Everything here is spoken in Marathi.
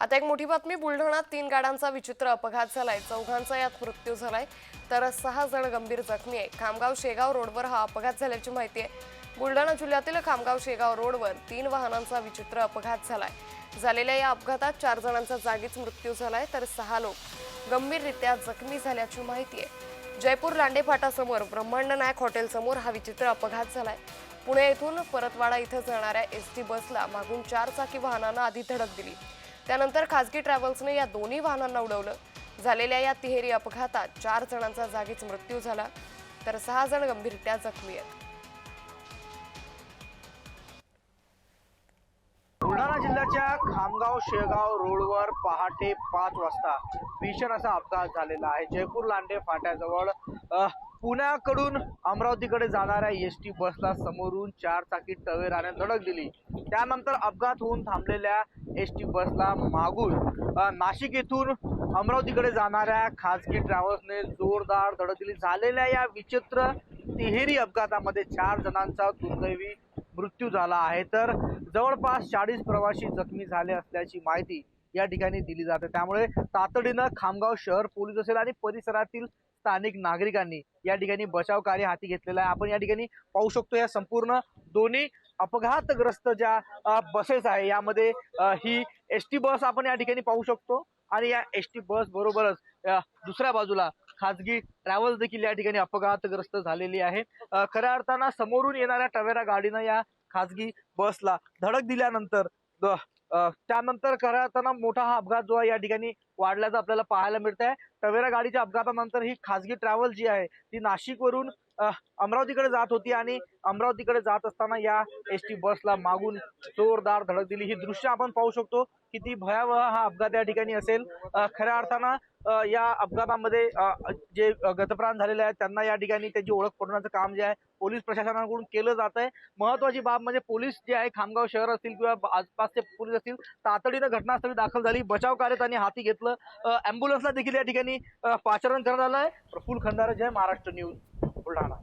आता एक मोठी बातमी बुलढाण्यात तीन गाड्यांचा विचित्र अपघात झालाय. चौघांचा यात मृत्यू झालाय. तर सहा जण गंभीर जखमी आहे खामगाव शेगाव रोडवर हा अपघात झाल्याची माहिती आहे. बुलढाणा जिल्ह्यातील खामगाव शेगाव रोडवर तीन वाहनांचा विचित्र अपघात झालाय. झालेल्या या अपघातात चार जणांचा जागीच मृत्यू झालाय तर सहा लोक गंभीररित्या जखमी झाल्याची माहिती आहे. जयपूर लांडे फाटासमोर ब्रह्मांड नायक हॉटेलसमोर हा विचित्र अपघात झालाय. पुणे येथून परतवाडा इथं जाणाऱ्या एस टी बसला मागून चार चाकी वाहनानं आधी धडक दिली. त्यानंतर खासगी ट्रॅव्हल्सने या दोन्ही वाहनांना उडवलं. झालेल्या या तिहेरी अपघातात चार जणांचा जागीच मृत्यू झाला. तर सहा जण गंभीररित्या जखमी आहेत. बुलढाणा जिल्ह्याच्या खामगाव शेगाव रोडवर पहाटे पाच वाजता भीषण असा अपघात झालेला आहे. जयपूर लांडे फाट्याजवळ पुण्याकडून अमरावतीकडे जाणाऱ्या एस टी बसला समोरून चार चाकी टवेराने धडक दिली. त्यानंतर अपघात होऊन थांबलेल्या एस टी बसला मागून नाशिक येथून अमरावतीकडे जाणाऱ्या खाजगी ट्रॅव्हल्सने जोरदार धडक दिली. झालेल्या या विचित्र तिहेरी अपघातामध्ये चार जणांचा दुर्दैवी मृत्यू झाला आहे. तर जवळपास चाळीस प्रवासी जखमी झाले असल्याची माहिती या ठिकाणी दिली जाते. त्यामुळे तातडीनं खामगाव शहर पोलीस असेल आणि परिसरातील स्थानिक नागरिकांनी या ठिकाणी बचाव कार्य हाती घेतलेलं आहे. आपण या ठिकाणी पाहू शकतो या संपूर्ण दोन्ही अपघातग्रस्त ज्या बसेस आहे यामध्ये ही एस टी बस आपण या ठिकाणी पाहू शकतो. आणि या एस टी बस बरोबरच दुसऱ्या बाजूला खाजगी ट्रॅव्हल्स देखील या ठिकाणी अपघातग्रस्त झालेली आहे. खऱ्या अर्थानं समोरून येणाऱ्या टवेरा गाडीनं या खाजगी बसला धडक दिल्यानंतर त्यानंतर खऱ्या अर्थानं मोठा हा अपघात जो आहे या ठिकाणी वाढल्याचं आपल्याला पाहायला मिळत आहे टवेरा गाडीच्या अपघातानंतर ही खाजगी ट्रॅव्हल जी आहे ती नाशिकवरून अमरावतीकडे जात होती आणि अमरावतीकडे जात असताना या एस टी बसला मागून जोरदार धडक दिली. ही दृश्य आपण पाहू शकतो किती भयावह हा अपघात या ठिकाणी असेल. खऱ्या अर्थानं या अपघातामध्ये जे गतप्राण झालेले आहेत त्यांना या ठिकाणी त्याची ओळख पडवण्याचं काम जे आहे पोलीस प्रशासनाकडून केलं जात आहे. महत्वाची बाब म्हणजे पोलीस जे आहे खामगाव शहर असतील किंवा आसपासचे पोलीस असतील तातडीनं घटनास्थळी दाखल झाली. बचाव कार्य त्यांनी हाती घेतलं. अँब्युलन्सला देखील या ठिकाणी पाचारण करण्यात आलं आहे. प्रफुल खंदारे जय महाराष्ट्र न्यूज बुलढाणा.